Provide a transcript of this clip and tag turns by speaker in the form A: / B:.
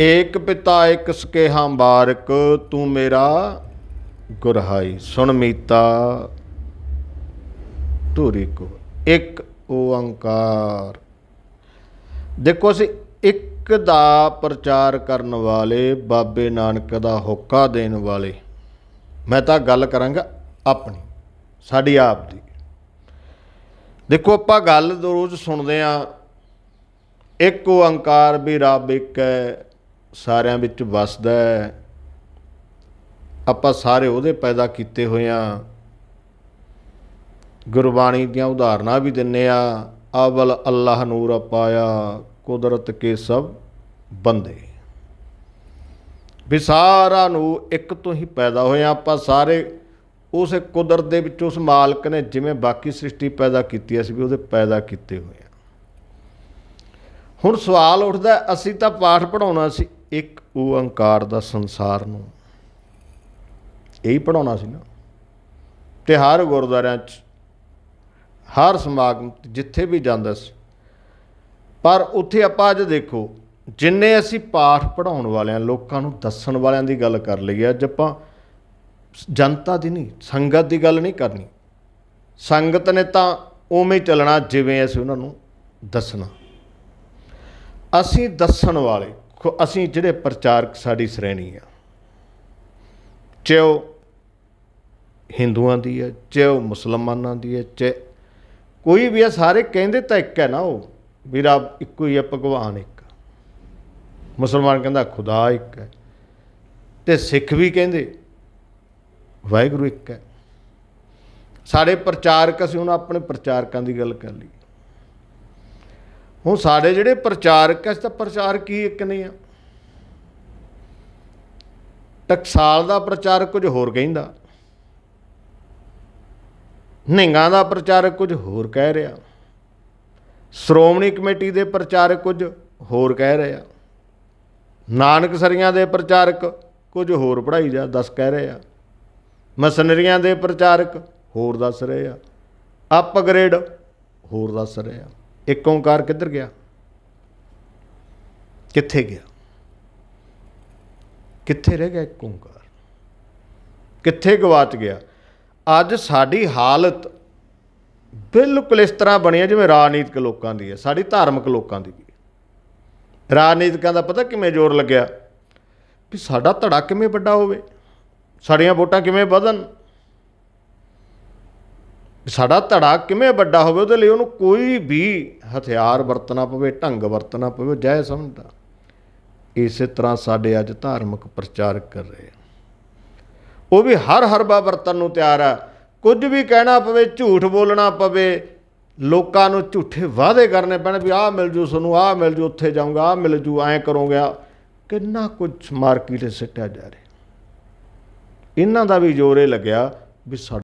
A: ਏਕ ਪਿਤਾ ਇਕ ਸਕੇਹਾ ਬਾਰਕ ਤੂੰ ਮੇਰਾ ਗੁਰਹਾਈ। ਸੁਣ ਮੀਤਾ, ਧੂਰੀ ਕੋ। ਇੱਕ ਓੰਕਾਰ ਦੇਖੋ ਅਸੀਂ ਇੱਕ ਦਾ ਪ੍ਰਚਾਰ ਕਰਨ ਵਾਲੇ, ਬਾਬੇ ਨਾਨਕ ਦਾ ਹੋਕਾ ਦੇਣ ਵਾਲੇ। ਮੈਂ ਤਾਂ ਗੱਲ ਕਰਾਂਗਾ ਆਪਣੀ, ਸਾਡੀ ਆਪ ਦੀ। ਦੇਖੋ ਆਪਾਂ ਗੱਲ ਰੋਜ਼ ਸੁਣਦੇ ਆ, ਇੱਕ ਓੰਕਾਰ ਵੀ ਰੱਬ ਇੱਕ ਹੈ ਸਾਰਿਆਂ ਵਿੱਚ ਵਸਦਾ ਹੈ। ਆਪਾਂ ਸਾਰੇ ਉਹਦੇ ਪੈਦਾ ਕੀਤੇ ਹੋਏ ਆ ਗੁਰਬਾਣੀ ਦੀਆਂ ਉਦਾਹਰਨਾਂ ਵੀ ਦਿੰਨੇ ਆ, ਅਵਲ ਅੱਲਾਹ ਨੂਰ ਪਾਇਆ ਕੁਦਰਤ ਕੇ ਸਭ ਬੰਦੇ। ਵੀ ਸਾਰਾ ਨੂੰ ਇੱਕ ਤੋਂ ਹੀ ਪੈਦਾ ਹੋਏ ਆ ਆਪਾਂ ਸਾਰੇ। ਉਸ ਕੁਦਰਤ ਦੇ ਵਿੱਚ ਉਸ ਮਾਲਕ ਨੇ ਜਿਵੇਂ ਬਾਕੀ ਸ੍ਰਿਸ਼ਟੀ ਪੈਦਾ ਕੀਤੀ, ਅਸੀਂ ਵੀ ਉਹਦੇ ਪੈਦਾ ਕੀਤੇ ਹੋਏ ਆ ਹੁਣ ਸਵਾਲ ਉੱਠਦਾ, ਅਸੀਂ ਤਾਂ ਪਾਠ ਪੜਾਉਣਾ ਸੀ। ਇੱਕ ਓੰਕਾਰ ਦਾ ਸੰਸਾਰ ਨੂੰ। ਇਹੀ ਪੜਾਉਣਾ ਸੀ ਨਾ। ਤੇ ਹਰ ਗੁਰਦੁਆਰਿਆਂ 'ਚ, ਹਰ ਸਮਾਗਮ ਤੇ ਜਿੱਥੇ ਵੀ ਜਾਂਦਾ ਸੀ। ਪਰ ਉੱਥੇ ਆਪਾਂ ਅੱਜ ਦੇਖੋ, ਜਿੰਨੇ ਅਸੀਂ ਪਾਠ ਪੜਾਉਣ ਵਾਲਿਆਂ, ਲੋਕਾਂ ਨੂੰ ਦੱਸਣ ਵਾਲਿਆਂ ਦੀ ਗੱਲ ਕਰ ਲਈ ਅੱਜ ਆਪਾਂ ਜਨਤਾ ਦੀ ਨਹੀਂ, ਸੰਗਤ ਦੀ ਗੱਲ ਨਹੀਂ ਕਰਨੀ। ਸੰਗਤ ਨੇ ਤਾਂ ਉਵੇਂ ਚੱਲਣਾ, ਜਿਵੇਂ ਅਸੀਂ ਉਹਨਾਂ ਨੂੰ ਦੱਸਣਾ। ਅਸੀਂ ਦੱਸਣ ਵਾਲੇ ਖੁ- ਅਸੀਂ ਜਿਹੜੇ ਪ੍ਰਚਾਰਕ ਸਾਡੀ ਸ਼੍ਰੇਣੀ ਆ, ਚਾਹੇ ਉਹ ਹਿੰਦੂਆਂ ਦੀ ਹੈ, ਚਾਹੇ ਉਹ ਮੁਸਲਮਾਨਾਂ ਦੀ ਹੈ, ਚਾਹੇ ਕੋਈ ਵੀ ਆ ਸਾਰੇ ਕਹਿੰਦੇ ਤਾਂ ਇੱਕ ਹੈ ਨਾ ਉਹ, ਵੀ ਰੱਬ ਇੱਕੋ ਹੀ ਹੈ, ਭਗਵਾਨ ਇੱਕ ਮੁਸਲਮਾਨ ਕਹਿੰਦਾ ਖੁਦਾ ਇੱਕ ਹੈ, ਤੇ ਸਿੱਖ ਵੀ ਕਹਿੰਦੇ ਵਾਹਿਗੁਰੂ ਇੱਕ ਹੈ। ਸਾਡੇ ਪ੍ਰਚਾਰਕ, ਅਸੀਂ ਹੁਣ ਆਪਣੇ ਪ੍ਰਚਾਰਕਾਂ ਦੀ ਗੱਲ ਕਰ ਲਈ ਹੁਣ ਸਾਡੇ ਜਿਹੜੇ ਪ੍ਰਚਾਰਕ ਐ ਤਾਂ ਪ੍ਰਚਾਰਕ ਹੀ ਇੱਕ ਨਹੀਂ ਆ? ਟਕਸਾਲ ਦਾ ਪ੍ਰਚਾਰਕ ਕੁਝ ਹੋਰ ਕਹਿੰਦਾ। ਨਿੰਗਾ ਦਾ ਪ੍ਰਚਾਰਕ ਕੁਝ ਹੋਰ ਕਹਿ ਰਿਹਾ। ਸ਼੍ਰੋਮਣੀ ਕਮੇਟੀ ਦੇ ਪ੍ਰਚਾਰਕ ਕੁਝ ਹੋਰ ਕਹਿ ਰਿਹਾ। ਨਾਨਕ ਸਰੀਆਂ ਦੇ ਪ੍ਰਚਾਰਕ ਕੁਝ ਹੋਰ ਪੜਾਈ ਜਾ ਦੱਸ ਕਹਿ ਰਹੇ। ਆ ਮਸਨਰੀਆਂ ਦੇ ਪ੍ਰਚਾਰਕ ਹੋਰ ਦੱਸ ਰਹੇ ਆ। ਅਪਗ੍ਰੇਡ ਹੋਰ ਦੱਸ ਰਹੇ ਆ। ਇੱਕ ਓੰਕਾਰ ਕਿੱਧਰ ਗਿਆ? ਕਿੱਥੇ ਗਿਆ? ਕਿੱਥੇ ਰਹਿ ਗਿਆ ਇੱਕ ਓੰਕਾਰ? ਕਿੱਥੇ ਗਵਾਚ ਗਿਆ? ਅੱਜ ਸਾਡੀ ਹਾਲਤ ਬਿਲਕੁਲ ਇਸ ਤਰ੍ਹਾਂ ਬਣੀ ਹੈ ਜਿਵੇਂ ਰਾਜਨੀਤਿਕ ਲੋਕਾਂ ਦੀ ਹੈ, ਸਾਡੀ ਧਾਰਮਿਕ ਲੋਕਾਂ ਦੀ ਵੀ ਰਾਜਨੀਤਿਕਾਂ ਦਾ ਪਤਾ ਕਿਵੇਂ ਜ਼ੋਰ ਲੱਗਿਆ? ਵੀ ਸਾਡਾ ਧੜਾ ਕਿਵੇਂ ਵੱਡਾ ਹੋਵੇ? ਸਾਡੀਆਂ ਵੋਟਾਂ ਕਿਵੇਂ ਵਧਣ? ਸਾਡਾ ਧੜਾ ਕਿਵੇਂ ਵੱਡਾ ਹੋਵੇ, ਉਹਦੇ ਲਈ ਉਹਨੂੰ ਕੋਈ ਵੀ ਹਥਿਆਰ ਵਰਤਣਾ ਪਵੇ, ਢੰਗ ਵਰਤਣਾ ਪਵੇ, ਉਹ ਸਮਝਦਾ। ਇਸੇ ਤਰ੍ਹਾਂ ਸਾਡੇ ਅੱਜ ਧਾਰਮਿਕ ਪ੍ਰਚਾਰਕ ਕਰ ਰਹੇ ਆ। ਉਹ ਵੀ ਹਰ ਹਰਬਾ ਵਰਤਨ ਨੂੰ ਤਿਆਰ ਆ। ਕੁਝ ਵੀ ਕਹਿਣਾ ਪਵੇ, ਝੂਠ ਬੋਲਣਾ ਪਵੇ, ਲੋਕਾਂ ਨੂੰ ਝੂਠੇ ਵਾਅਦੇ ਕਰਨੇ ਪੈਣ ਵੀ ਆਹ ਮਿਲ ਜੂ ਤੁਹਾਨੂੰ ਆਹ ਮਿਲ ਜੂ, ਉੱਥੇ ਜਾਊਂਗਾ, ਆਹ ਮਿਲ ਜੂ, ਐਂ ਕਰੋਗੇ, ਆਹ। ਕਿੰਨਾ ਕੁਝ ਮਾਰਕੀਟ 'ਚ ਸਿੱਟਿਆ ਜਾ ਰਿਹਾ। ਇਹਨਾਂ ਦਾ ਵੀ ਜ਼ੋਰ ਇਹ ਲੱਗਿਆ ਵੀ ਸਾਡਾ